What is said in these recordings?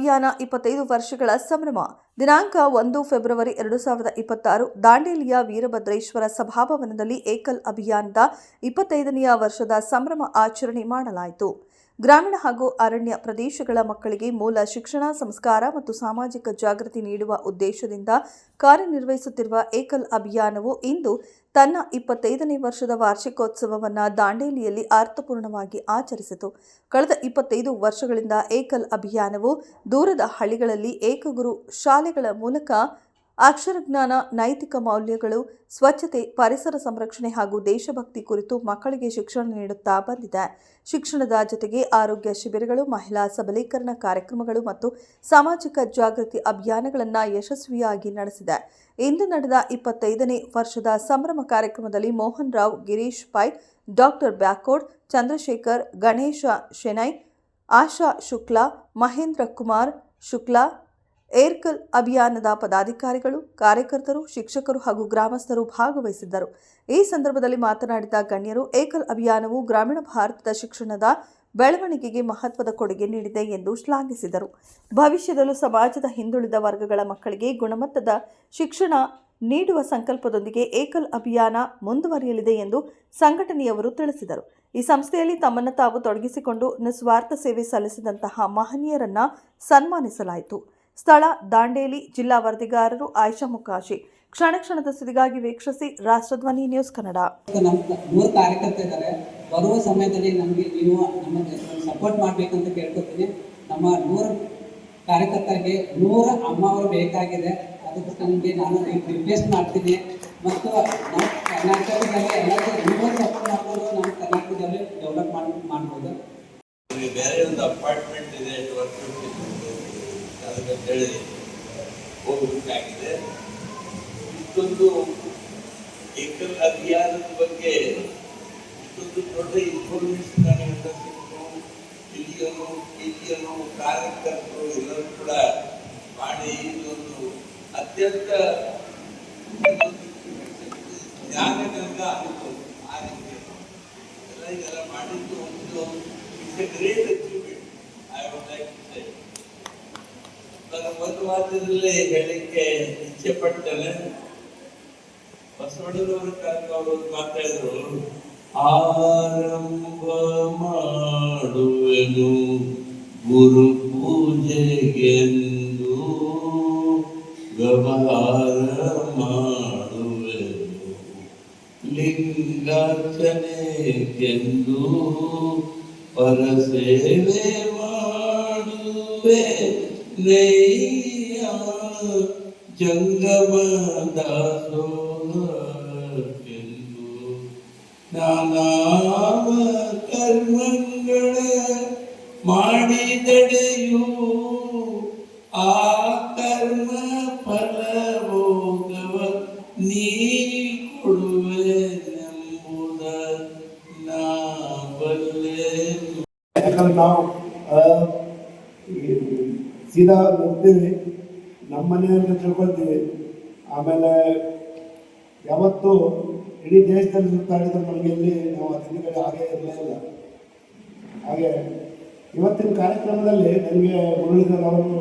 ಅಭಿಯಾನ ಇಪ್ಪತ್ತೈದು ವರ್ಷಗಳ ಸಂಭ್ರಮ. ದಿನಾಂಕ ಒಂದು ಫೆಬ್ರವರಿ ಎರಡು ಸಾವಿರದ ಇಪ್ಪತ್ತಾರು, ದಾಂಡೇಲಿಯ ವೀರಭದ್ರೇಶ್ವರ ಸಭಾಭವನದಲ್ಲಿ ಏಕಲ್ ಅಭಿಯಾನದ ಇಪ್ಪತ್ತೈದನೆಯ ವರ್ಷದ ಸಂಭ್ರಮ ಆಚರಣೆ ಮಾಡಲಾಯಿತು. ಗ್ರಾಮೀಣ ಹಾಗೂ ಅರಣ್ಯ ಪ್ರದೇಶಗಳ ಮಕ್ಕಳಿಗೆ ಮೂಲ ಶಿಕ್ಷಣ, ಸಂಸ್ಕಾರ ಮತ್ತು ಸಾಮಾಜಿಕ ಜಾಗೃತಿ ನೀಡುವ ಉದ್ದೇಶದಿಂದ ಕಾರ್ಯನಿರ್ವಹಿಸುತ್ತಿರುವ ಏಕಲ್ ಅಭಿಯಾನವು ಇಂದು ತನ್ನ ಇಪ್ಪತ್ತೈದನೇ ವರ್ಷದ ವಾರ್ಷಿಕೋತ್ಸವವನ್ನು ದಾಂಡೇಲಿಯಲ್ಲಿ ಅರ್ಥಪೂರ್ಣವಾಗಿ ಆಚರಿಸಿತು. ಕಳೆದ ಇಪ್ಪತ್ತೈದು ವರ್ಷಗಳಿಂದ ಏಕಲ್ ಅಭಿಯಾನವು ದೂರದ ಹಳ್ಳಿಗಳಲ್ಲಿ ಏಕಗುರು ಶಾಲೆಗಳ ಮೂಲಕ ಅಕ್ಷರಜ್ಞಾನ ನೈತಿಕ ಮೌಲ್ಯಗಳು, ಸ್ವಚ್ಛತೆ, ಪರಿಸರ ಸಂರಕ್ಷಣೆ ಹಾಗೂ ದೇಶಭಕ್ತಿ ಕುರಿತು ಮಕ್ಕಳಿಗೆ ಶಿಕ್ಷಣ ನೀಡುತ್ತಾ ಬಂದಿದೆ. ಶಿಕ್ಷಣದ ಜೊತೆಗೆ ಆರೋಗ್ಯ ಶಿಬಿರಗಳು, ಮಹಿಳಾ ಸಬಲೀಕರಣ ಕಾರ್ಯಕ್ರಮಗಳು ಮತ್ತು ಸಾಮಾಜಿಕ ಜಾಗೃತಿ ಅಭಿಯಾನಗಳನ್ನು ಯಶಸ್ವಿಯಾಗಿ ನಡೆಸಿದೆ. ಇಂದು ನಡೆದ ಇಪ್ಪತ್ತೈದನೇ ವರ್ಷದ ಸಂಭ್ರಮ ಕಾರ್ಯಕ್ರಮದಲ್ಲಿ ಮೋಹನ್ ರಾವ್, ಗಿರೀಶ್ ಪೈ, ಡಾಕ್ಟರ್ ಬ್ಯಾಕೋಡ್ ಚಂದ್ರಶೇಖರ್, ಗಣೇಶ ಶೆನೈ ಆಶಾ ಶುಕ್ಲಾ, ಮಹೇಂದ್ರ ಕುಮಾರ್ ಶುಕ್ಲಾ ಏರ್ಕಲ್ ಅಭಿಯಾನದ ಪದಾಧಿಕಾರಿಗಳು, ಕಾರ್ಯಕರ್ತರು, ಶಿಕ್ಷಕರು ಹಾಗೂ ಗ್ರಾಮಸ್ಥರು ಭಾಗವಹಿಸಿದ್ದರು. ಈ ಸಂದರ್ಭದಲ್ಲಿ ಮಾತನಾಡಿದ ಗಣ್ಯರು ಏಕಲ್ ಅಭಿಯಾನವು ಗ್ರಾಮೀಣ ಭಾರತದ ಶಿಕ್ಷಣದ ಬೆಳವಣಿಗೆಗೆ ಮಹತ್ವದ ಕೊಡುಗೆ ನೀಡಿದೆ ಎಂದು ಶ್ಲಾಘಿಸಿದರು. ಭವಿಷ್ಯದಲ್ಲೂ ಸಮಾಜದ ಹಿಂದುಳಿದ ವರ್ಗಗಳ ಮಕ್ಕಳಿಗೆ ಗುಣಮಟ್ಟದ ಶಿಕ್ಷಣ ನೀಡುವ ಸಂಕಲ್ಪದೊಂದಿಗೆ ಏಕಲ್ ಅಭಿಯಾನ ಮುಂದುವರಿಯಲಿದೆ ಎಂದು ಸಂಘಟನೆಯವರು ತಿಳಿಸಿದರು. ಈ ಸಂಸ್ಥೆಯಲ್ಲಿ ತಮ್ಮನ್ನು ತಾವು ತೊಡಗಿಸಿಕೊಂಡು ನಿಸ್ವಾರ್ಥ ಸೇವೆ ಸಲ್ಲಿಸಿದಂತಹ ಮಹನೀಯರನ್ನ ಸನ್ಮಾನಿಸಲಾಯಿತು. ಸ್ಥಳ ದಾಂಡೇಲಿ ಜಿಲ್ಲಾ ವರದಿಗಾರರು ಆಯ್ಷಾ ಮುಕಾಶಿ. ಕ್ಷಣ ಕ್ಷಣದ ಸ್ಥಿತಿಗಾಗಿ ವೀಕ್ಷಿಸಿ ರಾಷ್ಟ್ರಧ್ವನಿ ನ್ಯೂಸ್ ಕನ್ನಡ. ಮೂರು ಕಾರ್ಯಕರ್ತ ಇದ್ದಾರೆ. ಬರುವ ಸಮಯದಲ್ಲಿ ನಮಗೆ ನೀವು ನಮಗೆ ಸಪೋರ್ಟ್ ಮಾಡಬೇಕಂತ ಕೇಳ್ಕೊತೀನಿ ನಮ್ಮ ನೂರು ಕಾರ್ಯಕರ್ತರಿಗೆ ನೂರ ಅಮ್ಮ ಅವರು ಬೇಕಾಗಿದೆ. ಅದಕ್ಕೆ ನನಗೆ ನಾನು ರಿಕ್ವೆಸ್ಟ್ ಮಾಡ್ತೀನಿ. ಮತ್ತು ನಮ್ಮ ಕರ್ನಾಟಕದಲ್ಲಿ ಎಲ್ಲರಿಗೂ ನೂರು ಸಪೋರ್ಟ್ ಮಾಡ್ಬೋದು ನಮ್ಮ ಕರ್ನಾಟಕದಲ್ಲಿ ಡೆವಲಪ್ ಮಾಡಿ ಮಾಡ್ಬೋದು. ಇಲ್ಲಿ ಬೇರೆ ಒಂದು ಅಪಾರ್ಟ್ಮೆಂಟ್ ಇದೆ ಟ್ವೆಲ್ ಅದಕ್ಕೆ ಹೇಳಿ ಹೋಗಬೇಕಾಗಿದೆ. ಇಷ್ಟೊಂದು ಏಕಲ್ ಅಭಿಯಾನದ ಬಗ್ಗೆ, ಇಷ್ಟೊಂದು ದೊಡ್ಡ ಇನ್ಫಾರ್ಮೇಶನ್ ನನಗೆ ಸಿಕ್ತು ಹಿರಿಯರು ಹಿರಿಯರು, ಕಾರ್ಯಕರ್ತರು ಎಲ್ಲರೂ ಕೂಡ ಮಾಡಿ ಇದೊಂದು ಅತ್ಯಂತ ಜ್ಞಾನಗಂಗ ಆಯಿತು ಆ ರೀತಿ ಎಲ್ಲ ಇದೆಲ್ಲ ಮಾಡಿದ್ದು ಒಂದು ಗ್ರೇಟ್ ಅಚೀವ್ಮೆಂಟ್ ನಾನು ಹೇಳಿಕೆ ಇಚ್ಛೆ ಪಡ್ತೇನೆ ಬಸವಣ್ಣನವರು ಅವರು ಮಾತಾಡಿದ್ರು ಆರಂಭ ಮಾಡುವೆನು ಗುರು ಪೂಜೆಗೆಂದು, ವ್ಯವಹಾರ ಮಾಡುವೆನು ಲಿಂಗಾರ್ಚನೆಗೆಂದು, ಪರಸೇವೆ ಮಾಡುವೆ ನೈಯ ಜಂಗಮ ದಾಸೋಹಕ್ಕೆಂದು ನಾನಾವ ಕರ್ಮಗಳ ಮಾಡಿದಡೆಯೂ ಆ ಕರ್ಮ ಫಲಭೋಗವ ನೀ ಕೊಡುವೆನೆಂಬುದ ನಾ ಬಲ್ಲೆನು ಯಾಕಂದ್ರೆ ನಾವು ಆ, ಈ ಸೀದಾ ಹೋಗ್ತೀವಿ. ನಮ್ಮ ಮನೆಯಲ್ಲಿ ತಿಳ್ಕೊಳ್ತೀವಿ. ಆಮೇಲೆ ಯಾವತ್ತೂ ಇಡೀ ದೇಶದಲ್ಲಿ ಸುತ್ತಾಡಿದ ಮನೆಯಲ್ಲಿ ನಾವು ಅತಿಥಿಗಳು ಹಾಗೆ ಇರಲೇ ಇಲ್ಲ. ಹಾಗೆ ಇವತ್ತಿನ ಕಾರ್ಯಕ್ರಮದಲ್ಲಿ ನನಗೆ ಮುರಳೀಧರ್ ಅವರು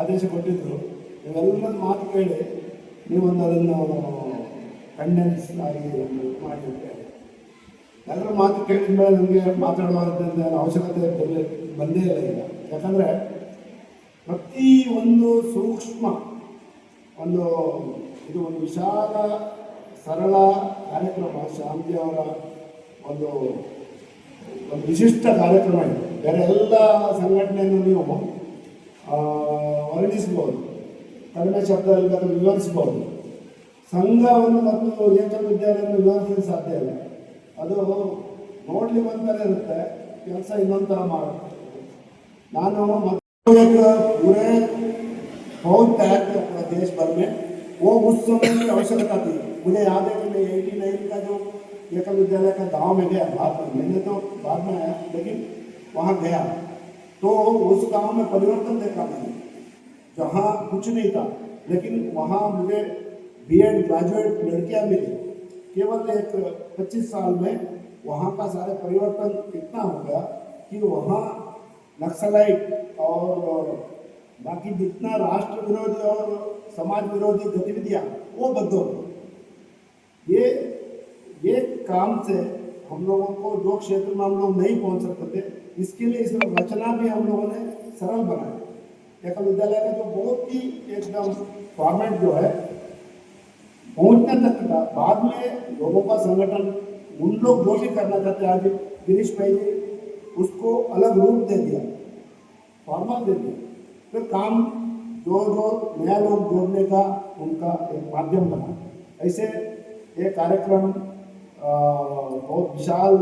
ಆದೇಶ ಕೊಟ್ಟಿದ್ದರು ನೀವೆಲ್ಲರ ಮಾತು ಕೇಳಿ, ನೀವೊಂದು ಅದನ್ನು ಕಂಡೆನ್ಸ್ ಆಗಿ ಮಾಡಿ ಅಂತ ಮಾತು ಕೇಳಿದ ಮೇಲೆ ನನಗೆ ಮಾತಾಡುವಂಥದ್ದು ಅವಶ್ಯಕತೆ ಬಂದೇ ಇಲ್ಲ. ಈಗ ಯಾಕಂದರೆ ಪ್ರತಿ ಒಂದು ಸೂಕ್ಷ್ಮ, ಒಂದು, ಇದು ಒಂದು ವಿಶಾಲ, ಸರಳ ಕಾರ್ಯಕ್ರಮ ಶಾಂತಿ ಅವರ ಒಂದು ಒಂದು ವಿಶಿಷ್ಟ ಕಾರ್ಯಕ್ರಮ ಇದೆ. ಬೇರೆ ಎಲ್ಲ ಸಂಘಟನೆಯನ್ನು ನೀವು ವರ್ಣಿಸ್ಬೋದು ಕಡಿಮೆ ಶಬ್ದದಲ್ಲಿ ಅದನ್ನು ವಿವರಿಸ್ಬೋದು ಸಂಘವನ್ನು ಮತ್ತು ಏಕವಿದ್ಯಾಲಯವನ್ನು ವಿವರಿಸಲು ಸಾಧ್ಯ ಇಲ್ಲ. ಅದು ನೋಡ್ಲಿಕ್ಕೆ ಒಂಥರ ಇರುತ್ತೆ, ಕೆಲಸ ಇನ್ನೊಂದು ಥರ ಮಾಡುತ್ತೆ. ನಾನು पूरे बहुत पूरा देश भर में, वो उस समय की आवश्यकता थी। मुझे याद है कि मैं एटी नाइन का जो एकल विद्यालय का गाँव में गया बाद में मैंने तो बाद में आया, लेकिन वहाँ गया। तो उस गाँव में परिवर्तन देखा मैंने, जहाँ कुछ नहीं था। लेकिन वहाँ मुझे बी एड ग्रेजुएट लड़कियाँ मिली। केवल एक पच्चीस साल में वहाँ का सारे परिवर्तन इतना हो गया कि वहाँ नक्सलाइट और बाकी जितना राष्ट्र विरोधी और समाज विरोधी गतिविधियाँ, वो बंद हो। ये ये काम से हम लोगों को जो क्षेत्र में हम लोग नहीं पहुँच सकते थे, इसके लिए इसमें रचना भी हम लोगों ने सरल बनाया एकल विद्यालय का जो बहुत ही एकदम फॉर्मेट जो है, पहुँचने तक का बाद में लोगों का संगठन, उन लोग जो भी करना चाहते आज गिरीश भाई ने उसको अलग रूप दे दिया फॉर्मल दे दिया। फिर काम जो जो नया लोग जोड़ने का उनका एक माध्यम बना। ऐसे ये कार्यक्रम बहुत विशाल